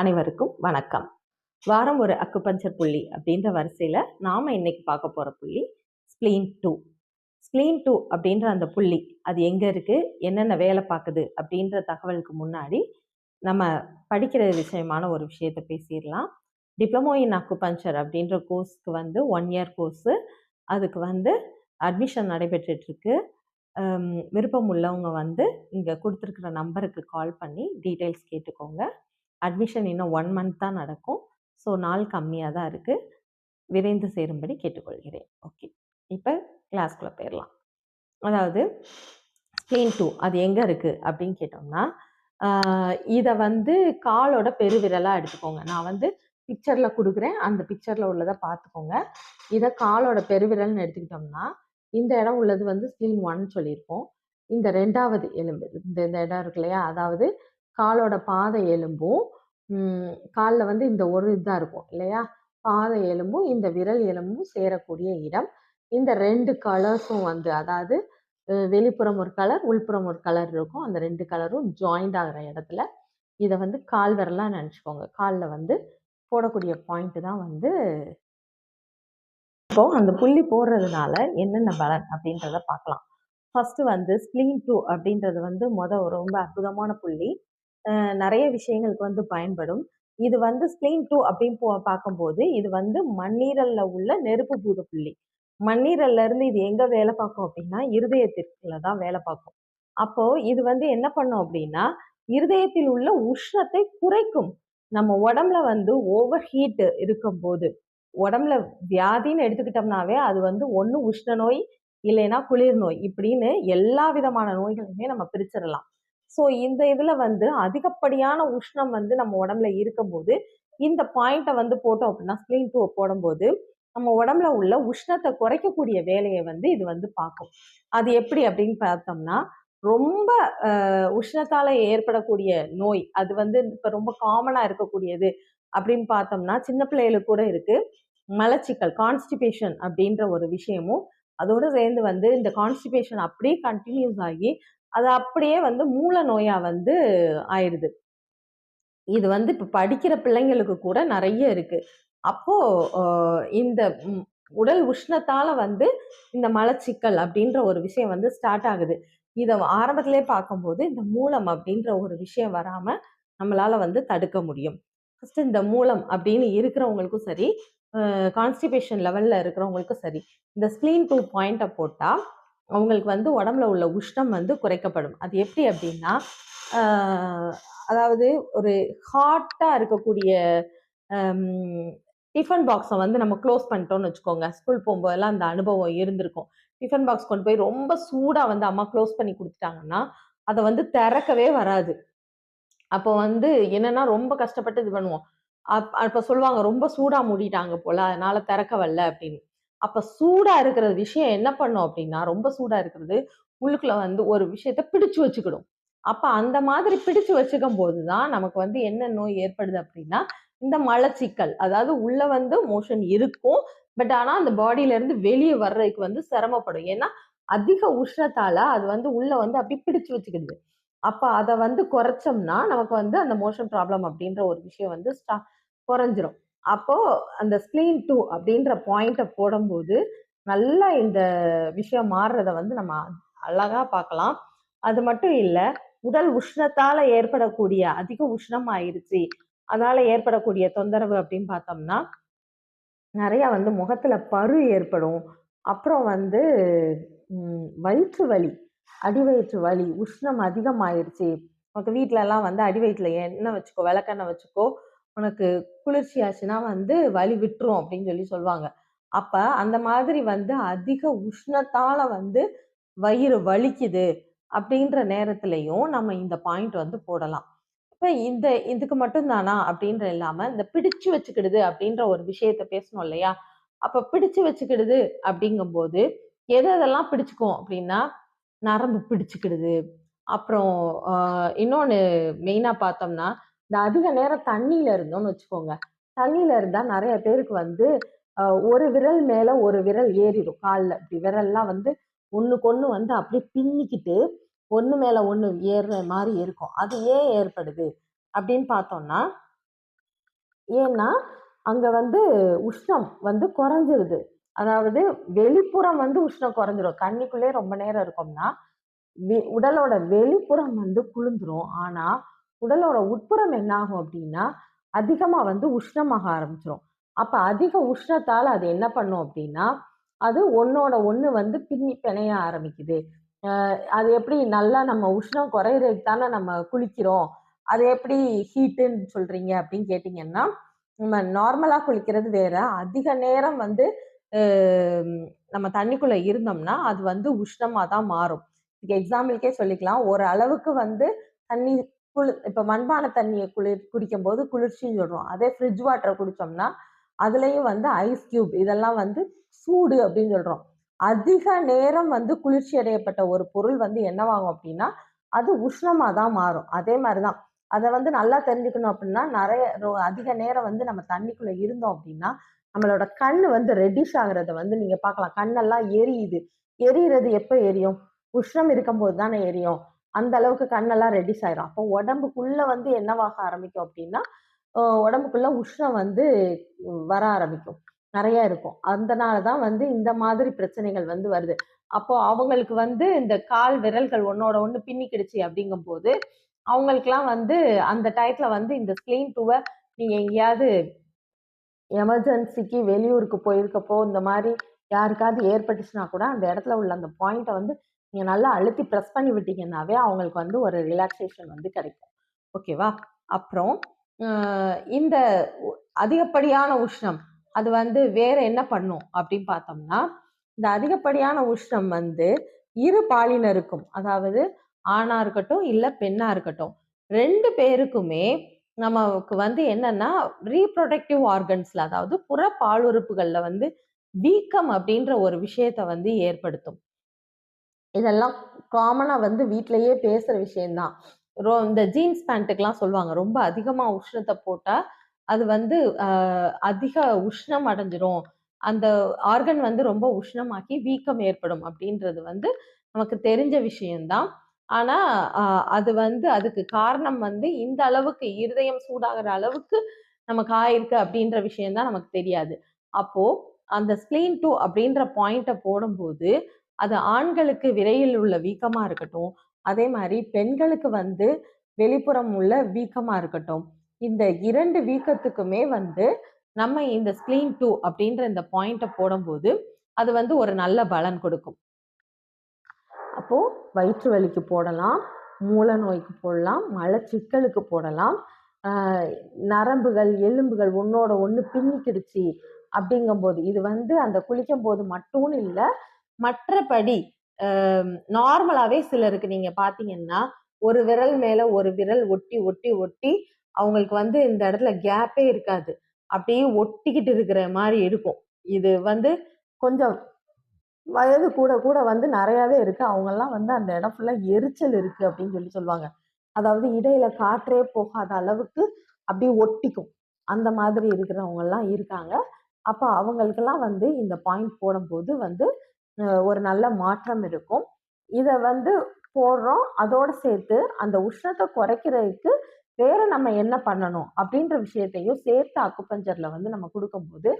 அனைவருக்கும் வணக்கம். வாரம் ஒரு அக்குபஞ்சர் புள்ளி அப்படின்ற வரிசையில் நாம் இன்னைக்கு பார்க்க போகிற புள்ளி ஸ்ப்ளீன் டூ ஸ்ப்ளீன் டூ அப்படின்ற அந்த புள்ளி அது எங்கே இருக்குது என்னென்ன வேலை பார்க்குது? அப்படின்ற தகவலுக்கு முன்னாடி நம்ம படிக்கிற விஷயமான ஒரு விஷயத்தை பேசிடலாம். டிப்ளமோ இன் அக்குபஞ்சர் அப்படின்ற கோர்ஸ்க்கு வந்து ஒன் இயர் கோர்ஸு அதுக்கு வந்து அட்மிஷன் நடைபெற்றுட்ருக்கு விருப்பம் உள்ளவங்க வந்து இங்கே கொடுத்துருக்குற நம்பருக்கு கால் பண்ணி டீட்டெயில்ஸ் கேட்டுக்கோங்க. அட்மிஷன் இன்னும் ஒன் மந்த் தான் நடக்கும். ஸோ நாள் கம்மியாக தான் இருக்குது விரைந்து சேரும்படி கேட்டுக்கொள்கிறேன். ஓகே இப்போ கிளாஸ்க்குள்ளே போயிடலாம் அதாவது ஸ்ப்ளீன் டூ அது எங்கே இருக்குது அப்படின்னு கேட்டோம்னா இதை வந்து காலோட பெருவிரலாக எடுத்துக்கோங்க. நான் வந்து பிக்சரில் கொடுக்குறேன். அந்த பிக்சரில் உள்ளதை பார்த்துக்கோங்க இதை காலோட பெருவிரல்னு எடுத்துக்கிட்டோம்னா இந்த இடம் உள்ளது வந்து ஸ்ப்ளீன் ஒன் சொல்லியிருப்போம். இந்த ரெண்டாவது எலும்பு இந்த இந்த இடம் இருக்கு இல்லையா? அதாவது காலோட பாதை எலும்பும் காலில் வந்து இந்த ஒரு இதாக இருக்கும் இல்லையா? பாதை எலும்பும் இந்த விரல் எலும்பும் சேரக்கூடிய இடம். இந்த ரெண்டு கலர்ஸும் வந்து அதாவது வெளிப்புறம் ஒரு கலர் உள்புறம் ஒரு கலர் இருக்கும். அந்த ரெண்டு கலரும் ஜாயிண்ட் ஆகிற இடத்துல. இதை வந்து கால் விரலாக நினச்சிக்கோங்க. காலில் வந்து போடக்கூடிய பாயிண்ட்டு தான் வந்து இப்போ அந்த புள்ளி போடுறதுனால என்னென்ன பலன் அப்படின்றத பார்க்கலாம். ஃபர்ஸ்ட் வந்து ஸ்ப்ளீன் டூ அப்படின்றது வந்து மொதல் ரொம்ப அற்புதமான புள்ளி. நிறைய விஷயங்களுக்கு வந்து பயன்படும். இது வந்து ஸ்ப்ளீன் டூ அப்படின்னு போ பார்க்கும்போது இது வந்து மண்ணீரல்ல உள்ள நெருப்பு பூத புள்ளி. மண்ணீரல்ல இருந்து இது எங்க வேலை பார்க்கும் அப்படின்னா இருதயத்திற்குள்ள தான் வேலை பார்க்கும். அப்போ இது வந்து என்ன பண்ணும் அப்படின்னா இருதயத்தில் உள்ள உஷ்ணத்தை குறைக்கும். நம்ம உடம்புல வந்து ஓவர் ஹீட் இருக்கும் போது உடம்புல வியாதின்னு எடுத்துக்கிட்டோம்னாவே அது வந்து ஒன்று உஷ்ண நோய் இல்லைன்னா குளிர் நோய் இப்படின்னு எல்லா விதமான நோய்களையுமே நம்ம பிரிச்சிடலாம். ஸோ இந்த இதில் வந்து அதிகப்படியான உஷ்ணம் வந்து நம்ம உடம்புல இருக்கும்போது இந்த பாயிண்ட்டை வந்து போட்டோம் அப்படின்னா ஸ்க்ரீன் டூ போடும்போது நம்ம உடம்புல உள்ள உஷ்ணத்தை குறைக்கக்கூடிய வேலையை வந்து இது வந்து பார்க்கும். அது எப்படி அப்படின்னு பார்த்தோம்னா ரொம்ப உஷ்ணத்தால் ஏற்படக்கூடிய நோய் அது வந்து இப்போ ரொம்ப காமனாக இருக்கக்கூடியது அப்படின்னு பார்த்தோம்னா சின்ன பிள்ளைகளுக்கு கூட இருக்குது மலச்சிக்கல் கான்ஸ்டிபேஷன் அப்படின்ற ஒரு விஷயமும் அதோடு சேர்ந்து வந்து இந்த கான்ஸ்டிபேஷன் அப்படியே கண்டினியூஸ் ஆகி அது அப்படியே வந்து மூல நோயாக வந்து ஆயிடுது. இது வந்து இப்போ படிக்கிற பிள்ளைங்களுக்கு கூட நிறைய இருக்குது அப்போது இந்த உடல் உஷ்ணத்தால் வந்து இந்த மலச்சிக்கல் அப்படின்ற ஒரு விஷயம் வந்து ஸ்டார்ட் ஆகுது. இதை ஆரம்பத்திலே பார்க்கும்போது இந்த மூலம் அப்படின்ற ஒரு விஷயம் வராமல் நம்மளால் வந்து தடுக்க முடியும். ஃபஸ்ட்டு இந்த மூலம் அப்படின்னு இருக்கிறவங்களுக்கும் சரி கான்ஸ்டிபேஷன் லெவலில் இருக்கிறவங்களுக்கும் சரி இந்த ஸ்க்ரீன் டூ பாயிண்ட்டை போட்டால் அவங்களுக்கு வந்து உடம்புல உள்ள உஷ்ணம் வந்து குறைக்கப்படும். அது எப்படி அப்படின்னா அதாவது ஒரு ஹாட்டாக இருக்கக்கூடிய டிஃபன் பாக்ஸை வந்து நம்ம க்ளோஸ் பண்ணிட்டோம்னு வச்சுக்கோங்க. ஸ்கூல் போகும்போதெல்லாம் அந்த அனுபவம் இருந்திருக்கும். டிஃபன் பாக்ஸ் கொண்டு போய் ரொம்ப சூடாக வந்து அம்மா க்ளோஸ் பண்ணி கொடுத்துட்டாங்கன்னா அதை வந்து திறக்கவே வராது. அப்போ வந்து என்னன்னா ரொம்ப கஷ்டப்பட்டு இது பண்ணுவோம். அப் அப்போ சொல்லுவாங்க ரொம்ப சூடாக மூடிட்டாங்க போல அதனால திறக்க வரல அப்படின்னு. அப்ப சூடா இருக்கிற விஷயம் என்ன பண்ணும் அப்படின்னா ரொம்ப சூடா இருக்கிறது உள்ளுக்குள்ள வந்து ஒரு விஷயத்த பிடிச்சு வச்சுக்கிடும். அப்ப அந்த மாதிரி பிடிச்சு வச்சுக்கும் போதுதான் நமக்கு வந்து என்ன நோய் ஏற்படுது அப்படின்னா இந்த மலச்சிக்கல். அதாவது உள்ள வந்து மோஷன் இருக்கும். பட் ஆனா அந்த பாடியில இருந்து வெளியே வர்றதுக்கு வந்து சிரமப்படும். ஏன்னா அதிக உஷ்ணத்தால அது வந்து உள்ள வந்து அப்படி பிடிச்சு வச்சுக்கிடுது. அப்ப அதை வந்து குறைச்சோம்னா நமக்கு வந்து அந்த மோஷன் ப்ராப்ளம் அப்படின்ற ஒரு விஷயம் வந்து ஸ்டா குறைஞ்சிரும். அப்போ அந்த ஸ்க்ரீன் டூ அப்படின்ற பாயிண்ட்டை போடும்போது நல்லா இந்த விஷயம் மாறுறத வந்து நம்ம அழகா பார்க்கலாம். அது மட்டும் இல்லை உடல் உஷ்ணத்தால ஏற்படக்கூடிய அதிக உஷ்ணம் ஆயிடுச்சு அதனால் ஏற்படக்கூடிய தொந்தரவு அப்படின்னு பார்த்தோம்னா நிறைய வந்து முகத்துல பரு ஏற்படும். அப்புறம் வந்து வயிற்று வலி அடி வயிற்று வலி உஷ்ணம் அதிகமாயிருச்சு. நமக்கு வீட்டில எல்லாம் வந்து அடி வயிற்றுல எண்ணெய் வச்சுக்கோ விளக்கெண்ணெய் வச்சுக்கோ உனக்கு குளிர்ச்சி ஆச்சுன்னா வந்து வலி விட்டுரும் அப்படின்னு சொல்லி சொல்லுவாங்க. அப்ப அந்த மாதிரி வந்து அதிக உஷ்ணத்தால வந்து வயிறு வலிக்குது அப்படின்ற நேரத்திலையும் நம்ம இந்த பாயிண்ட் வந்து போடலாம். இப்ப இந்த இதுக்கு மட்டும் தானா அப்படின்ற இல்லாம இந்த பிடிச்சு வச்சுக்கிடுது அப்படின்ற ஒரு விஷயத்த பேசணும் இல்லையா? அப்ப பிடிச்சு வச்சுக்கிடுது அப்படிங்கும்போது எது எதெல்லாம் பிடிச்சுக்கும் அப்படின்னா நரம்பு பிடிச்சுக்கிடுது. அப்புறம் இன்னொன்று மெயினாக பார்த்தோம்னா இந்த அதிக நேரம் தண்ணியில இருந்தோம்னு வச்சுக்கோங்க. தண்ணியில இருந்தா நிறைய பேருக்கு வந்து ஒரு விரல் மேல ஒரு விரல் ஏறிடும் காலில். இப்படி விரல்லாம் வந்து ஒண்ணுக்கு ஒண்ணு வந்து அப்படியே பின்னிக்கிட்டு ஒன்று மேலே ஒன்று ஏறுற மாதிரி இருக்கும். அது ஏன் ஏற்படுது அப்படின்னு பார்த்தோம்னா ஏன்னா அங்கே வந்து உஷ்ணம் வந்து குறைஞ்சிருது. அதாவது வெளிப்புறம் வந்து உஷ்ணம் குறைஞ்சிரும். கண்ணிக்குள்ளே ரொம்ப நேரம் இருக்கோம்னா உடலோட வெளிப்புறம் வந்து குளிந்துரும் ஆனால் உடலோட உட்புறம் என்ன ஆகும் அப்படின்னா அதிகமாக வந்து உஷ்ணமாக ஆரம்பிச்சிடும் அப்போ அதிக உஷ்ணத்தால் அது என்ன பண்ணும் அப்படின்னா அது ஒன்னோட ஒன்று வந்து பின்னி பிணைய ஆரம்பிக்குது. அது எப்படி நல்லா நம்ம உஷ்ணம் குறையிறதுக்கு தானே நம்ம குளிக்கிறோம். அது எப்படி ஹீட்டுன்னு சொல்றீங்க அப்படின்னு கேட்டிங்கன்னா நம்ம நார்மலாக குளிக்கிறது வேற. அதிக நேரம் வந்து நம்ம தண்ணிக்குள்ளே இருந்தோம்னா அது வந்து உஷ்ணமாக தான் மாறும். இதுக்கு எக்ஸாம்பிளுக்கே சொல்லிக்கலாம். ஒரு அளவுக்கு வந்து தண்ணி குளி இப்ப மண்பான தண்ணியை குளிர் குடிக்கும் போது குளிர்ச்சின்னு சொல்றோம். அதே ஃப்ரிட்ஜ் வாட்டர் குடிச்சோம்னா அதுலயும் வந்து ஐஸ் கியூப் இதெல்லாம் வந்து சூடு அப்படின்னு சொல்றோம். அதிக நேரம் வந்து குளிர்ச்சி அடையப்பட்ட ஒரு பொருள் வந்து என்னவாகும் அப்படின்னா அது உஷ்ணமா தான் மாறும். அதே மாதிரிதான். அதை வந்து நல்லா தெரிஞ்சுக்கணும் அப்படின்னா நிறைய ரோ அதிக நேரம் வந்து நம்ம தண்ணிக்குள்ள இருந்தோம் அப்படின்னா நம்மளோட கண் வந்து ரெட்டிஷ் ஆகுறத வந்து நீங்க பார்க்கலாம். கண்ணெல்லாம் எரியுது. எரியிறது எப்போ எரியும்? உஷ்ணம் இருக்கும்போது தானே எரியும். அந்த அளவுக்கு கண்ணெல்லாம் ரெடிஸ் ஆயிரும். அப்போ உடம்புக்குள்ள வந்து என்னவாக ஆரம்பிக்கும் அப்படின்னா உடம்புக்குள்ள உஷ்ணம் வந்து வர ஆரம்பிக்கும். நிறைய இருக்கும். அதனால தான் வந்து இந்த மாதிரி பிரச்சனைகள் வந்து வருது. அப்போ அவங்களுக்கு வந்து இந்த கால் விரல்கள் ஒன்னோட ஒன்று பின்னிக்கிடுச்சு அப்படிங்கும்போது அவங்களுக்குலாம் வந்து அந்த டயத்தில் வந்து இந்த ஸ்க்ரீன் டூவை நீங்கள் எங்கேயாவது எமர்ஜென்சிக்கு வெளியூருக்கு போயிருக்கப்போ இந்த மாதிரி யாருக்காவது ஏற்பட்டுச்சுன்னா கூட அந்த இடத்துல உள்ள அந்த பாயிண்ட்டை வந்து நீங்க நல்லா அழுத்தி ப்ரெஸ் பண்ணி விட்டீங்கன்னாவே அவங்களுக்கு வந்து ஒரு ரிலாக்ஸேஷன் வந்து கிடைக்கும். ஓகேவா அப்புறம் இந்த அதிகப்படியான உஷ்ணம் அது வந்து வேற என்ன பண்ணும் அப்படின்னு பார்த்தோம்னா இந்த அதிகப்படியான உஷ்ணம் வந்து இரு பாலினருக்கும் அதாவது ஆணா இருக்கட்டும் இல்ல பெண்ணா இருக்கட்டும் ரெண்டு பேருக்குமே நமக்கு வந்து என்னன்னா ரீப்ரொடக்டிவ் ஆர்கன்ஸ்ல அதாவது புற பாலுறுப்புகள்ல வந்து வீக்கம் அப்படின்ற ஒரு விஷயத்த வந்து ஏற்படுத்தும். இதெல்லாம் காமனாக வந்து வீட்டிலேயே பேசுகிற விஷயம்தான். ரோ இந்த ஜீன்ஸ் பேண்ட்டுக்கெலாம் சொல்லுவாங்க ரொம்ப அதிகமாக உஷ்ணத்தை போட்டால் அது வந்து அதிக உஷ்ணம் அடைஞ்சிரும். அந்த ஆர்கன் வந்து ரொம்ப உஷ்ணமாக்கி வீக்கம் ஏற்படும் அப்படின்றது வந்து நமக்கு தெரிஞ்ச விஷயம்தான். ஆனால் அது வந்து அதுக்கு காரணம் வந்து இந்த அளவுக்கு இருதயம் சூடாகிற அளவுக்கு நமக்கு ஆயிருக்கு அப்படின்ற விஷயம்தான் நமக்கு தெரியாது. அப்போ அந்த ஸ்பிளீன் டூ அப்படின்ற பாயிண்ட்டை போடும்போது அது ஆண்களுக்கு விரையில் உள்ள வீக்கமா இருக்கட்டும். அதே மாதிரி பெண்களுக்கு வந்து வெளிப்புறம் உள்ள வீக்கமா இருக்கட்டும். இந்த இரண்டு வீக்கத்துக்குமே வந்து நம்ம இந்த ஸ்பிளீன் டூ அப்படின்ற இந்த பாயிண்ட்டை போடும்போது அது வந்து ஒரு நல்ல பலன் கொடுக்கும். அப்போ வயிற்று வலிக்கு போடலாம் மூல நோய்க்கு போடலாம் மலச்சிக்கலுக்கு போடலாம். ஆஹ் நரம்புகள் எலும்புகள் ஒன்னோட ஒன்று பின்னிக்கிடுச்சு அப்படிங்கும்போது இது வந்து அந்த குளிக்கும் போது மட்டும் இல்லை மற்றபடி நார்மலாவே சிலருக்கு நீங்க பாத்தீங்கன்னா ஒரு விரல் மேல ஒரு விரல் ஒட்டி ஒட்டி ஒட்டி அவங்களுக்கு வந்து இந்த இடத்துல கேப்பே இருக்காது. அப்படியே ஒட்டிக்கிட்டு இருக்கிற மாதிரி இருக்கும். இது வந்து கொஞ்சம் வயது கூட கூட வந்து நிறையாவே இருக்கு. அவங்கெல்லாம் வந்து அந்த இடம் ஃபுல்லா எரிச்சல் இருக்கு அப்படின்னு சொல்லி சொல்லுவாங்க. அதாவது இடையில காற்றே போகாத அளவுக்கு அப்படியே ஒட்டிக்கும். அந்த மாதிரி இருக்கிறவங்க எல்லாம் இருக்காங்க. அப்ப அவங்களுக்கெல்லாம் வந்து இந்த பாயிண்ட் போடும்போது வந்து ஒரு நல்ல மாற்றம் இருக்கும். இதை வந்து போடுறோம். அதோட சேர்த்து அந்த உஷ்ணத்தை குறைக்கிறதுக்கு வேற நம்ம என்ன பண்ணணும்? அப்படின்ற விஷயத்தையும் சேர்த்து அக்குபஞ்சர்ல வந்து நம்ம கொடுக்கும்போது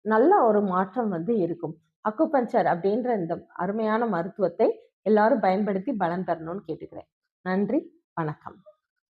நல்ல ஒரு மாற்றம் வந்து இருக்கும். அக்குபஞ்சர் அப்படின்ற இந்த அருமையான மருத்துவத்தை எல்லாரும் பயன்படுத்தி பலன் பெறணும்னு கேட்டுக்கிறேன். நன்றி. வணக்கம்.